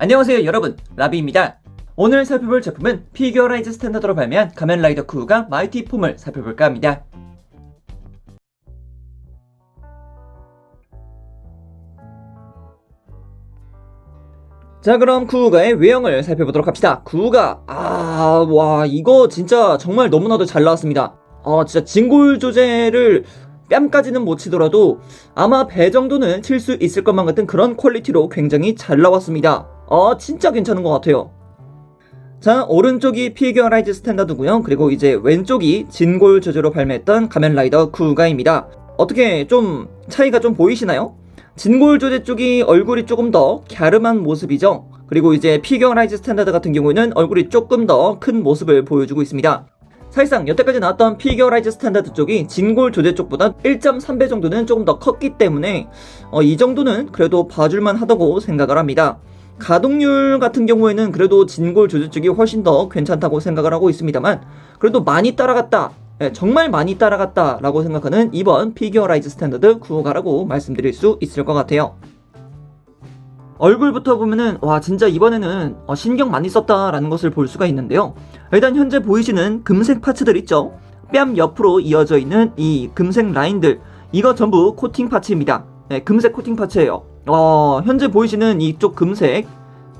안녕하세요 여러분. 라비입니다. 오늘 살펴볼 제품은 피규어라이즈 스탠다드로 발매한 가면라이더 쿠가 마이티 폼을 살펴볼까 합니다. 자 그럼 구우가의 외형을 살펴보도록 합시다. 구우가 아 와 이거 진짜 정말 너무나도 잘 나왔습니다. 어 진짜 진골 조제를 뺨까지는 못 치더라도 아마 배 정도는 칠 수 있을 것만 같은 그런 퀄리티로 굉장히 잘 나왔습니다 어 진짜 괜찮은 것 같아요 자 오른쪽이 피규어라이즈 스탠다드고요 그리고 이제 왼쪽이 진골 조제로 발매했던 가면라이더 구가입니다 어떻게 좀 차이가 좀 보이시나요? 진골 조제 쪽이 얼굴이 조금 더 갸름한 모습이죠. 그리고 이제 피규어라이즈 스탠다드 같은 경우에는 얼굴이 조금 더 큰 모습을 보여주고 있습니다. 사실상 여태까지 나왔던 피규어라이즈 스탠다드 쪽이 진골 조제 쪽보다 1.3배 정도는 조금 더 컸기 때문에 어, 이 정도는 그래도 봐줄만 하다고 생각을 합니다. 가동률 같은 경우에는 그래도 진골 조제 쪽이 훨씬 더 괜찮다고 생각을 하고 있습니다만 그래도 많이 따라갔다 예, 정말 많이 따라갔다라고 생각하는 이번 피규어라이즈 스탠다드 9호가라고 말씀드릴 수 있을 것 같아요. 얼굴부터 보면은 와 진짜 이번에는 어, 신경 많이 썼다라는 것을 볼 수가 있는데요. 일단 현재 보이시는 금색 파츠들 있죠. 뺨 옆으로 이어져 있는 이 금색 라인들 이거 전부 코팅 파츠입니다. 네, 금색 코팅 파츠예요. 어, 현재 보이시는 이쪽 금색,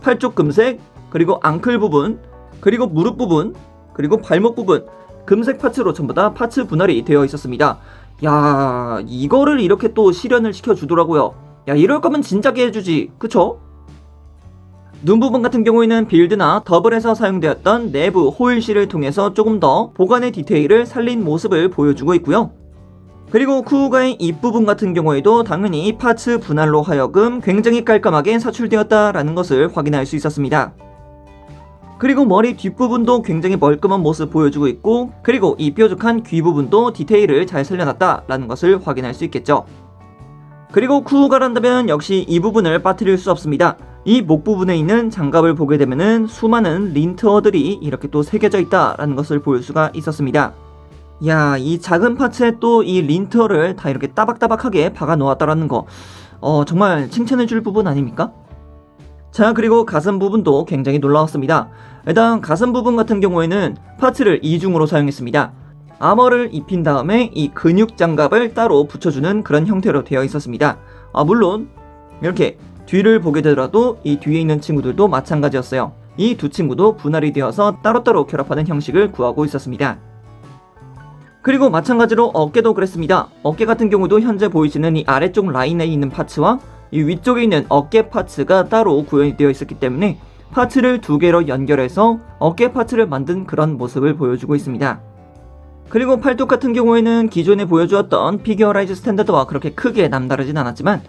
팔쪽 금색, 그리고 앙클 부분, 그리고 무릎 부분, 그리고 발목 부분 금색 파츠로 전부 다 파츠 분할이 되어 있었습니다. 야, 이거를 이렇게 또 실현을 시켜 주더라고요. 야, 이럴 거면 진작에 해 주지. 그쵸? 눈 부분 같은 경우에는 빌드나 더블에서 사용되었던 내부 호일실을 통해서 조금 더 보관의 디테일을 살린 모습을 보여주고 있고요. 그리고 쿠우가의 입부분 같은 경우에도 당연히 파츠 분할로 하여금 굉장히 깔끔하게 사출되었다라는 것을 확인할 수 있었습니다. 그리고 머리 뒷부분도 굉장히 멀끔한 모습 보여주고 있고 그리고 이 뾰족한 귀 부분도 디테일을 잘 살려놨다라는 것을 확인할 수 있겠죠. 그리고 쿠우가란다면 역시 이 부분을 빠뜨릴 수 없습니다. 이 목 부분에 있는 장갑을 보게 되면은 수많은 린트어들이 이렇게 또 새겨져 있다라는 것을 볼 수가 있었습니다. 야, 이 작은 파츠에 또 이 린트어를 다 이렇게 따박따박하게 박아 놓았다라는 거, 어, 정말 칭찬해 줄 부분 아닙니까? 자, 그리고 가슴 부분도 굉장히 놀라웠습니다. 일단 가슴 부분 같은 경우에는 파츠를 이중으로 사용했습니다. 아머를 입힌 다음에 이 근육 장갑을 따로 붙여주는 그런 형태로 되어 있었습니다. 아, 물론 이렇게 뒤를 보게 되더라도 이 뒤에 있는 친구들도 마찬가지였어요. 이 두 친구도 분할이 되어서 따로따로 결합하는 형식을 구하고 있었습니다. 그리고 마찬가지로 어깨도 그랬습니다. 어깨 같은 경우도 현재 보이시는 이 아래쪽 라인에 있는 파츠와 이 위쪽에 있는 어깨 파츠가 따로 구현이 되어 있었기 때문에 파츠를 두 개로 연결해서 어깨 파츠를 만든 그런 모습을 보여주고 있습니다. 그리고 팔뚝 같은 경우에는 기존에 보여주었던 피규어라이즈 스탠다드와 그렇게 크게 남다르진 않았지만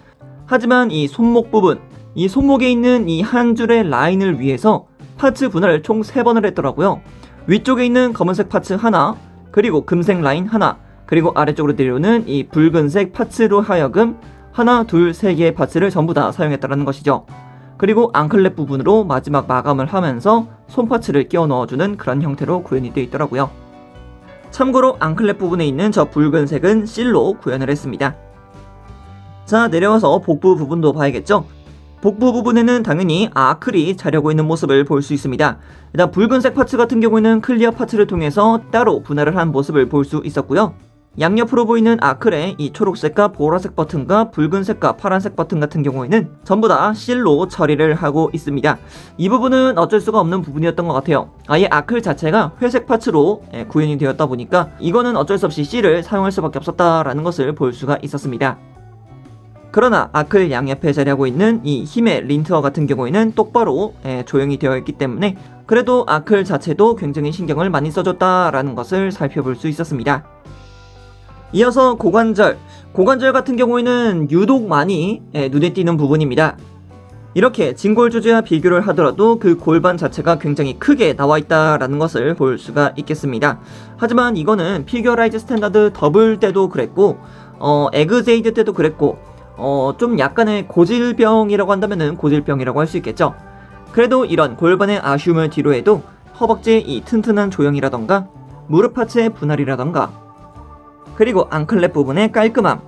하지만 이 손목 부분, 이 손목에 있는 이 한 줄의 라인을 위해서 파츠 분할을 총 3번을 했더라고요. 위쪽에 있는 검은색 파츠 하나, 그리고 금색 라인 하나, 그리고 아래쪽으로 내려오는 이 붉은색 파츠로 하여금 하나, 둘, 세 개의 파츠를 전부 다 사용했다는 것이죠. 그리고 앙클랩 부분으로 마지막 마감을 하면서 손 파츠를 끼워 넣어주는 그런 형태로 구현이 되어 있더라고요. 참고로 앙클랩 부분에 있는 저 붉은색은 실로 구현을 했습니다. 자, 내려와서 복부 부분도 봐야겠죠? 복부 부분에는 당연히 아클이 자려고 있는 모습을 볼 수 있습니다. 일단 붉은색 파츠 같은 경우에는 클리어 파츠를 통해서 따로 분할을 한 모습을 볼 수 있었고요. 양옆으로 보이는 아클의 이 초록색과 보라색 버튼과 붉은색과 파란색 버튼 같은 경우에는 전부 다 실로 처리를 하고 있습니다. 이 부분은 어쩔 수가 없는 부분이었던 것 같아요. 아예 아클 자체가 회색 파츠로 예, 구현이 되었다 보니까 이거는 어쩔 수 없이 실을 사용할 수밖에 없었다라는 것을 볼 수가 있었습니다. 그러나 아클 양옆에 자리하고 있는 이 힘의 린트어 같은 경우에는 똑바로 예, 조형이 되어 있기 때문에 그래도 아클 자체도 굉장히 신경을 많이 써줬다라는 것을 살펴볼 수 있었습니다. 이어서 고관절. 고관절 같은 경우에는 유독 많이 예, 눈에 띄는 부분입니다. 이렇게 진골 조제와 비교를 하더라도 그 골반 자체가 굉장히 크게 나와 있다라는 것을 볼 수가 있겠습니다. 하지만 이거는 피규어라이즈 스탠다드 더블 때도 그랬고, 어, 에그제이드 때도 그랬고, 어, 좀 약간의 고질병이라고 한다면은 고질병이라고 할 수 있겠죠. 그래도 이런 골반의 아쉬움을 뒤로해도 허벅지의 이 튼튼한 조형이라던가 무릎 하체의 분할이라던가 그리고 앙클랩 부분의 깔끔함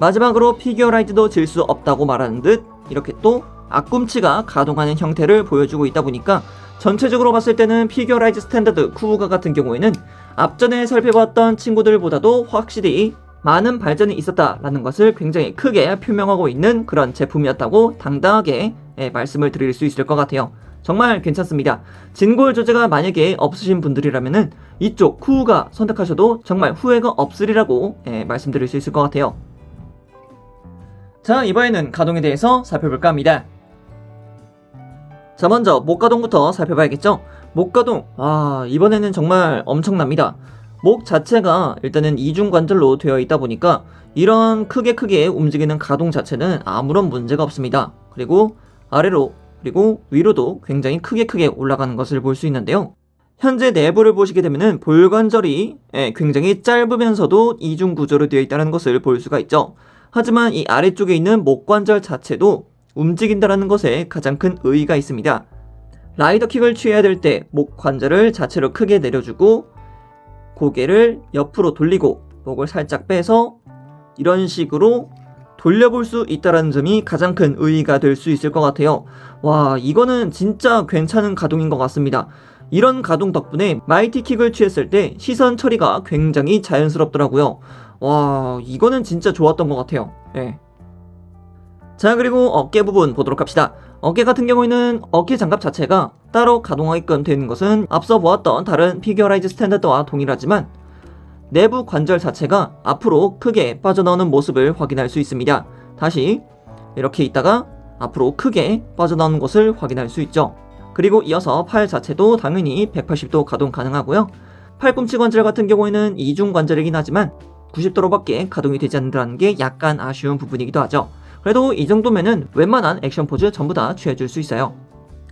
마지막으로 피규어 라이즈도 질 수 없다고 말하는 듯 이렇게 또 앞꿈치가 가동하는 형태를 보여주고 있다 보니까 전체적으로 봤을 때는 피규어 라이즈 스탠다드 쿠우가 같은 경우에는 앞전에 살펴봤던 친구들보다도 확실히 많은 발전이 있었다라는 것을 굉장히 크게 표명하고 있는 그런 제품이었다고 당당하게 예, 말씀을 드릴 수 있을 것 같아요. 정말 괜찮습니다. 진골 조제가 만약에 없으신 분들이라면은 이쪽 쿠우가 선택하셔도 정말 후회가 없으리라고 예, 말씀드릴 수 있을 것 같아요. 자, 이번에는 가동에 대해서 살펴볼까 합니다. 자, 먼저 목가동부터 살펴봐야겠죠? 목가동, 아, 이번에는 정말 엄청납니다. 목 자체가 일단은 이중 관절로 되어 있다 보니까 이런 크게 크게 움직이는 가동 자체는 아무런 문제가 없습니다. 그리고 아래로 그리고 위로도 굉장히 크게 크게 올라가는 것을 볼 수 있는데요. 현재 내부를 보시게 되면은 볼관절이 예, 굉장히 짧으면서도 이중 구조로 되어 있다는 것을 볼 수가 있죠. 하지만 이 아래쪽에 있는 목관절 자체도 움직인다는 것에 가장 큰 의의가 있습니다. 라이더 킥을 취해야 될 때 목 관절을 자체로 크게 내려주고 고개를 옆으로 돌리고 목을 살짝 빼서 이런 식으로 돌려볼 수 있다는 점이 가장 큰 의의가 될 수 있을 것 같아요. 와, 이거는 진짜 괜찮은 가동인 것 같습니다. 이런 가동 덕분에 마이티 킥을 취했을 때 시선 처리가 굉장히 자연스럽더라고요. 와, 이거는 진짜 좋았던 것 같아요. 예. 자, 그리고 어깨 부분 보도록 합시다. 어깨 같은 경우에는 어깨 장갑 자체가 따로 가동하게끔 되는 것은 앞서 보았던 다른 피규어라이즈 스탠다드와 동일하지만 내부 관절 자체가 앞으로 크게 빠져나오는 모습을 확인할 수 있습니다. 다시 이렇게 있다가 앞으로 크게 빠져나오는 것을 확인할 수 있죠. 그리고 이어서 팔 자체도 당연히 180도 가동 가능하고요. 팔꿈치 관절 같은 경우에는 이중 관절이긴 하지만 90도로밖에 가동이 되지 않는다는 게 약간 아쉬운 부분이기도 하죠. 그래도 이 정도면은 웬만한 액션 포즈 전부 다 취해줄 수 있어요.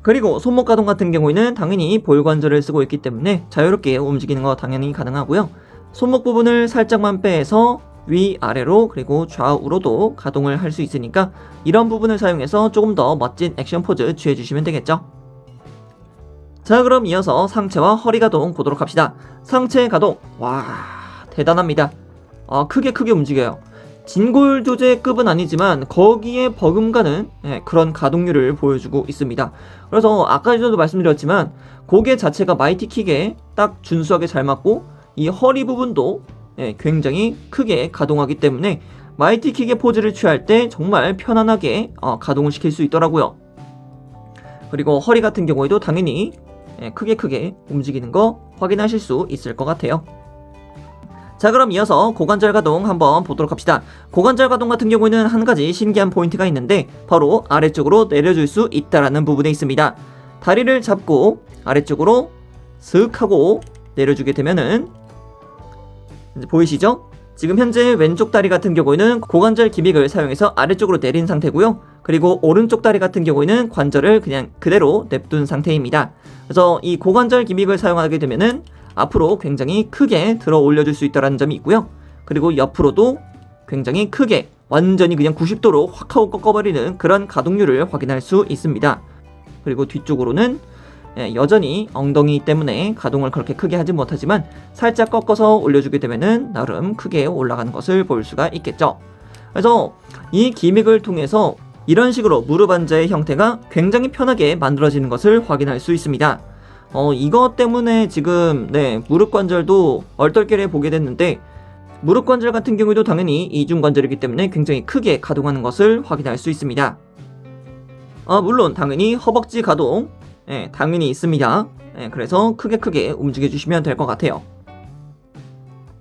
그리고 손목 가동 같은 경우에는 당연히 볼 관절을 쓰고 있기 때문에 자유롭게 움직이는 거 당연히 가능하고요. 손목 부분을 살짝만 빼서 위 아래로 그리고 좌우로도 가동을 할 수 있으니까 이런 부분을 사용해서 조금 더 멋진 액션 포즈 취해주시면 되겠죠. 자 그럼 이어서 상체와 허리 가동 보도록 합시다. 상체 가동 와 대단합니다. 아, 크게 크게 움직여요. 진골 조제급은 아니지만 거기에 버금가는 예, 그런 가동률을 보여주고 있습니다. 그래서 아까 전에도 말씀드렸지만 고개 자체가 마이티킥에 딱 준수하게 잘 맞고 이 허리 부분도 예, 굉장히 크게 가동하기 때문에 마이티킥의 포즈를 취할 때 정말 편안하게 어, 가동을 시킬 수 있더라고요. 그리고 허리 같은 경우에도 당연히 예, 크게 크게 움직이는 거 확인하실 수 있을 것 같아요. 자 그럼 이어서 고관절 가동 한번 보도록 합시다. 고관절 가동 같은 경우에는 한 가지 신기한 포인트가 있는데 바로 아래쪽으로 내려줄 수 있다라는 부분에 있습니다. 다리를 잡고 아래쪽으로 슥 하고 내려주게 되면은 보이시죠? 지금 현재 왼쪽 다리 같은 경우에는 고관절 기믹을 사용해서 아래쪽으로 내린 상태고요. 그리고 오른쪽 다리 같은 경우에는 관절을 그냥 그대로 냅둔 상태입니다. 그래서 이 고관절 기믹을 사용하게 되면은 앞으로 굉장히 크게 들어 올려줄 수 있다는 점이 있고요. 그리고 옆으로도 굉장히 크게 완전히 그냥 90도로 확 하고 꺾어버리는 그런 가동률을 확인할 수 있습니다. 그리고 뒤쪽으로는 예, 여전히 엉덩이 때문에 가동을 그렇게 크게 하지 못하지만 살짝 꺾어서 올려주게 되면은 나름 크게 올라가는 것을 볼 수가 있겠죠. 그래서 이 기믹을 통해서 이런 식으로 무릎 앉아의 형태가 굉장히 편하게 만들어지는 것을 확인할 수 있습니다. 어, 이것 때문에 지금, 네, 무릎 관절도 얼떨결에 보게 됐는데, 무릎 관절 같은 경우에도 당연히 이중 관절이기 때문에 굉장히 크게 가동하는 것을 확인할 수 있습니다. 아, 물론 당연히 허벅지 가동, 예, 당연히 있습니다. 예, 그래서 크게 크게 움직여 주시면 될 것 같아요.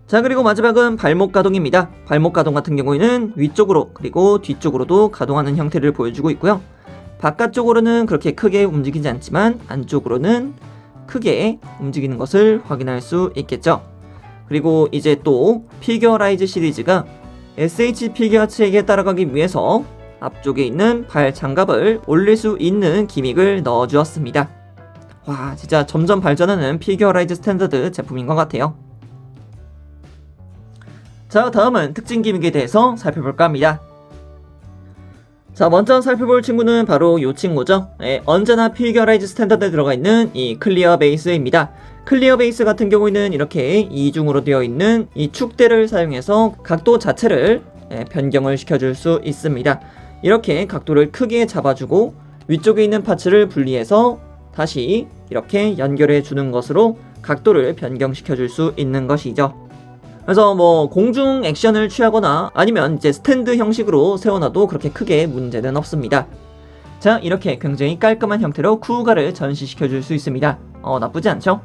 자, 그리고 마지막은 발목 가동입니다. 발목 가동 같은 경우에는 위쪽으로 그리고 뒤쪽으로도 가동하는 형태를 보여주고 있고요. 바깥쪽으로는 그렇게 크게 움직이지 않지만 안쪽으로는 크게 움직이는 것을 확인할 수 있겠죠. 그리고 이제 또 피규어라이즈 시리즈가 SH 피규어츠에게 따라가기 위해서 앞쪽에 있는 발 장갑을 올릴 수 있는 기믹을 넣어 주었습니다. 와, 진짜 점점 발전하는 피규어라이즈 스탠다드 제품인 것 같아요. 자, 다음은 특징 기믹에 대해서 살펴볼까 합니다. 자, 먼저 살펴볼 친구는 바로 이 친구죠. 예, 언제나 피규어라이즈 스탠다드에 들어가 있는 이 클리어 베이스입니다. 클리어 베이스 같은 경우에는 이렇게 이중으로 되어 있는 이 축대를 사용해서 각도 자체를 예, 변경을 시켜줄 수 있습니다. 이렇게 각도를 크게 잡아주고 위쪽에 있는 파츠를 분리해서 다시 이렇게 연결해 주는 것으로 각도를 변경시켜 줄 수 있는 것이죠. 그래서 뭐 공중 액션을 취하거나 아니면 이제 스탠드 형식으로 세워놔도 그렇게 크게 문제는 없습니다. 자, 이렇게 굉장히 깔끔한 형태로 쿠우가를 전시시켜 줄 수 있습니다. 어, 나쁘지 않죠?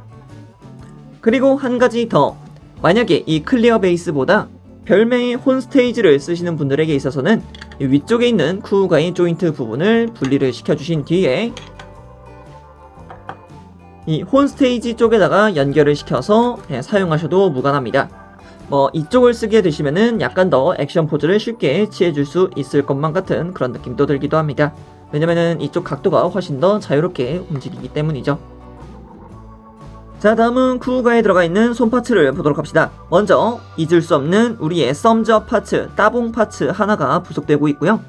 그리고 한 가지 더. 만약에 이 클리어 베이스보다 별명의 혼 스테이지를 쓰시는 분들에게 있어서는 이 위쪽에 있는 쿠우가의 조인트 부분을 분리를 시켜주신 뒤에 이혼 스테이지 쪽에다가 연결을 시켜서 그냥 사용하셔도 무관합니다. 뭐 이쪽을 쓰게 되시면은 약간 더 액션 포즈를 쉽게 취해줄 수 있을 것만 같은 그런 느낌도 들기도 합니다. 왜냐면은 이쪽 각도가 훨씬 더 자유롭게 움직이기 때문이죠. 자 다음은 쿠우가에 들어가 있는 손 파츠를 보도록 합시다. 먼저 잊을 수 없는 우리의 썸저 파츠, 따봉 파츠 하나가 부속되고 있고요.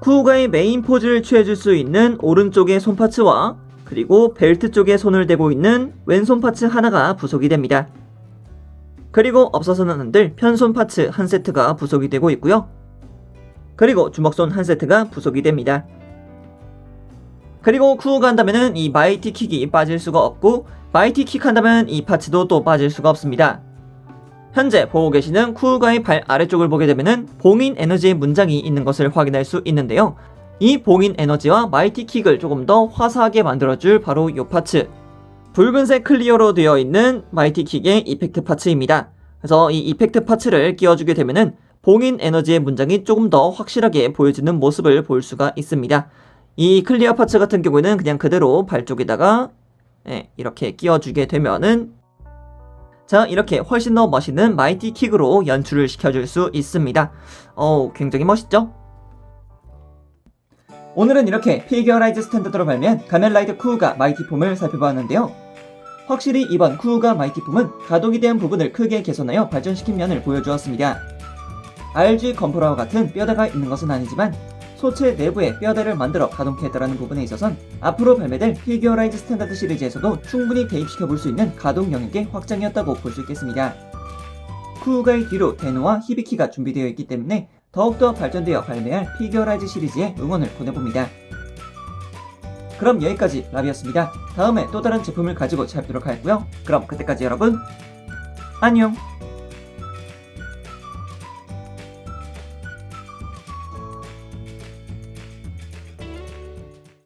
쿠우가의 메인 포즈를 취해줄 수 있는 오른쪽의 손 파츠와 그리고 벨트 쪽에 손을 대고 있는 왼손 파츠 하나가 부속이 됩니다. 그리고 없어서는 안 될 편손 파츠 한 세트가 부속이 되고 있고요. 그리고 주먹손 한 세트가 부속이 됩니다. 그리고 쿠우가 한다면은 이 마이티 킥이 빠질 수가 없고 마이티 킥 한다면 이 파츠도 또 빠질 수가 없습니다. 현재 보고 계시는 쿠우가의 발 아래쪽을 보게 되면은 봉인 에너지의 문장이 있는 것을 확인할 수 있는데요. 이 봉인 에너지와 마이티 킥을 조금 더 화사하게 만들어줄 바로 이 파츠. 붉은색 클리어로 되어 있는 마이티 킥의 이펙트 파츠입니다. 그래서 이 이펙트 파츠를 끼워주게 되면은 봉인 에너지의 문장이 조금 더 확실하게 보여지는 모습을 볼 수가 있습니다. 이 클리어 파츠 같은 경우에는 그냥 그대로 발 쪽에다가 예, 이렇게 끼워주게 되면은 자 이렇게 훨씬 더 멋있는 마이티 킥으로 연출을 시켜줄 수 있습니다. 어우 굉장히 멋있죠? 오늘은 이렇게 피규어라이즈 스탠다드로 발매한 가멜라이드 쿠우가 마이티 폼을 살펴보았는데요. 확실히 이번 쿠우가 마이티폼은 가동에 대한 부분을 크게 개선하여 발전시킨 면을 보여주었습니다. RG 건프라와 같은 뼈대가 있는 것은 아니지만 소체 내부에 뼈대를 만들어 가동했다라는 부분에 있어선 앞으로 발매될 피규어라이즈 스탠다드 시리즈에서도 충분히 대입시켜 볼 수 있는 가동 영역의 확장이었다고 볼 수 있겠습니다. 쿠우가의 뒤로 데노와 히비키가 준비되어 있기 때문에 더욱더 발전되어 발매할 피규어라이즈 시리즈에 응원을 보내봅니다. 그럼 여기까지 라비였습니다. 다음에 또 다른 제품을 가지고 찾아뵙도록 하겠고요. 그럼 그때까지 여러분 안녕!